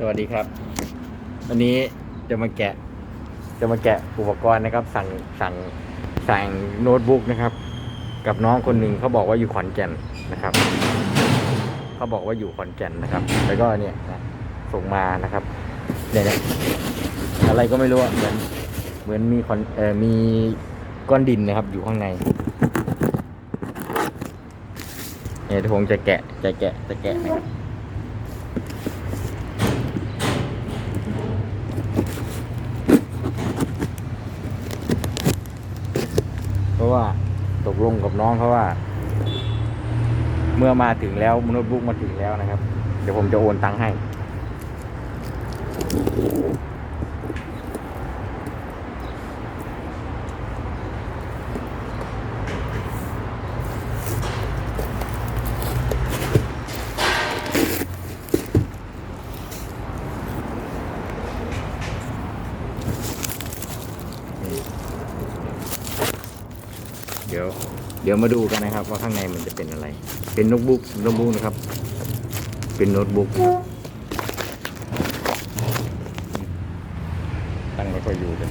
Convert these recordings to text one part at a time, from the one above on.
สวัสดีครับ วันนี้จะมาแกะ จะมาแกะอุปกรณ์นะครับ สั่งสั่งสั่งโน้ตบุ๊กนะครับ กับน้องคนหนึ่งเขาบอกว่าอยู่ขอนแก่นนะครับเขาบอกว่าอยู่ขอนแก่นนะครับ แล้วก็เนี่ยนะส่งมานะครับเนี่ยนี่ยอะไรก็ไม่รู้เหมือนเหมือนมีคอนเอ่อมีก้อนดินนะครับ อยู่ข้างในเนี่ยเดี๋ยวผมจะแกะจะแกะจะแกะนะครับ ราะว่าตกลงกับน้องเขาว่า เมื่อมาถึงแล้วโน้ตบุ๊กมาถึงแล้วนะครับ เดี๋ยวผมจะโอนตังค์ให้ เดี๋ยวเดี๋ยวมาดูกันนะครับ ว่าข้างในมันจะเป็นอะไร เป็นโน้ตบุ๊กโน้ตบุ๊กนะครับ เป็นโน้ตบุ๊กตั้งไม่ค่อยอยู่เลย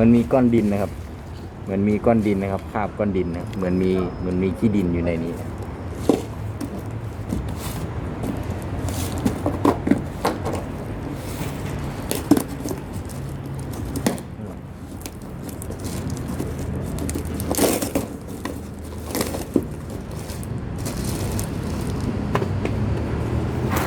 มันมีก้อนดินนะครับเหมือนมีก้อนดินนะครับคาบก้อนดินนะเหมือนมีเหมือนมีขี้ดินอยู่ในนี้นะ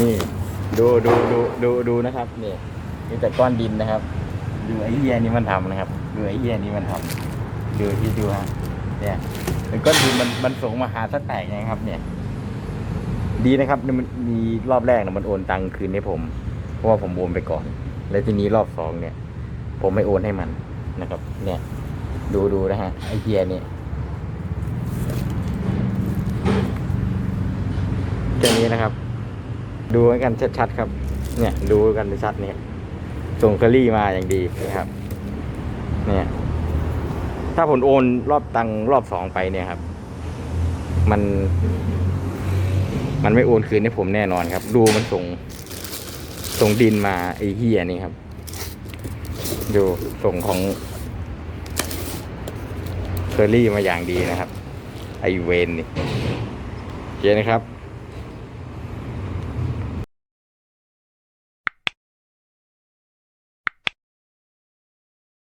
นี่ดูดูดูดูดูนะครับนี่มีแต่ก้อนดินนะครับ ดูไอ้เหี้ยนี่มันทำนะครับ ดูไอ้เหี้ยนี่มันทำดูที่ดูฮะเนี่ยเป็นก้อนดินมันมันส่งมาหาสแตกไงครับ เนี่ย ดีนะครับนี่มันมีรอบแรกนะมันโอนตังคืนให้ผม เพราะว่าผมโอนไปก่อน แล้วทีนี้รอบสองเนี่ย ผมไม่โอนให้มันนะครับ เนี่ย ดูดูนะฮะไอ้เหี้ยนี่แค่นี้นะครับ ดูกันชัดๆครับ เนี่ย ดูกันชัดเนี่ย ส่งเคอรี่มาอย่างดีนะครับ เนี่ย ถ้าผลโอนรอบตังรอบสองไปเนี่ยครับ มัน มันไม่โอนคืนให้ผมแน่นอนครับ ดูมันส่ง ส่งดินมาไอ้เฮียนี่ครับ ดูส่งของเคอรี่มาอย่างดีนะครับ ไอเวนนี่เคนะครับ